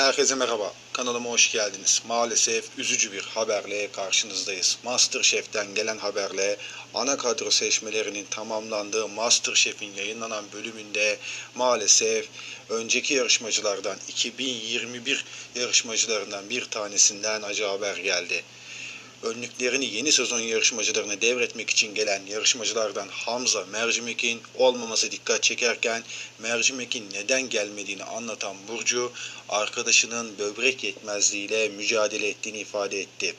Herkese merhaba. Kanalıma hoş geldiniz. Maalesef üzücü bir haberle karşınızdayız. Masterchef'ten gelen haberle ana kadro seçmelerinin tamamlandığı Masterchef'in yayınlanan bölümünde maalesef önceki yarışmacılardan 2021 yarışmacılarından bir tanesinden acı haber geldi önlüklerini yeni sezon yarışmacılarına devretmek için gelen yarışmacılardan Hamza Mercimek'in olmaması dikkat çekerken Mercimek'in neden gelmediğini anlatan Burcu arkadaşının böbrek yetmezliğiyle mücadele ettiğini ifade etti.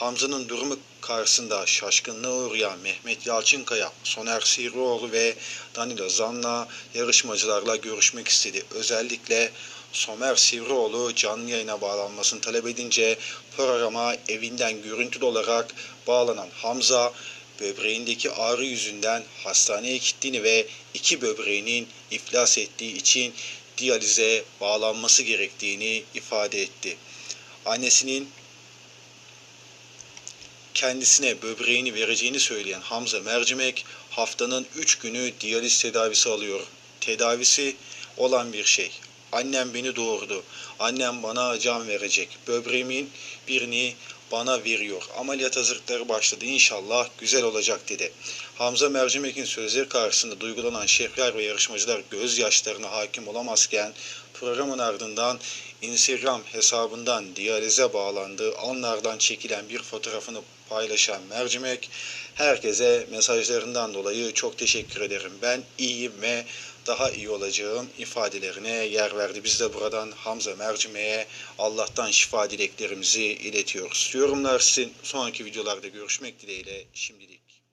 Hamza'nın durumu karşısında şaşkınlığa uğrayan Mehmet Yalçınkaya, Soner Sivrioğlu ve Danilo Zanla yarışmacılarla görüşmek istedi. Özellikle Somer Sivrioğlu canlı yayına bağlanmasını talep edince programa evinden görüntülü olarak bağlanan Hamza böbreğindeki ağrı yüzünden hastaneye gittiğini ve iki böbreğinin iflas ettiği için diyalize bağlanması gerektiğini ifade etti. Annesinin kendisine böbreğini vereceğini söyleyen Hamza Mercimek haftanın 3 günü diyaliz tedavisi alıyor. Tedavisi olan bir şey. Annem beni doğurdu. Annem bana can verecek. Böbreğimin birini bana veriyor. Ameliyat hazırlıkları başladı. İnşallah güzel olacak dedi. Hamza Mercimek'in sözleri karşısında duygulanan şefler ve yarışmacılar gözyaşlarına hakim olamazken programın ardından Instagram hesabından diyalize bağlandığı anlardan çekilen bir fotoğrafını paylaşan Mercimek herkese mesajlarından dolayı çok teşekkür ederim. Ben iyiyim ve daha iyi olacağım ifadelerine yer verdi. Biz de buradan Hamza Mercimek'e Allah'tan şifa dileklerimizi iletiyoruz. Yorumlar sizin. Sonraki videolarda görüşmek dileğiyle şimdilik.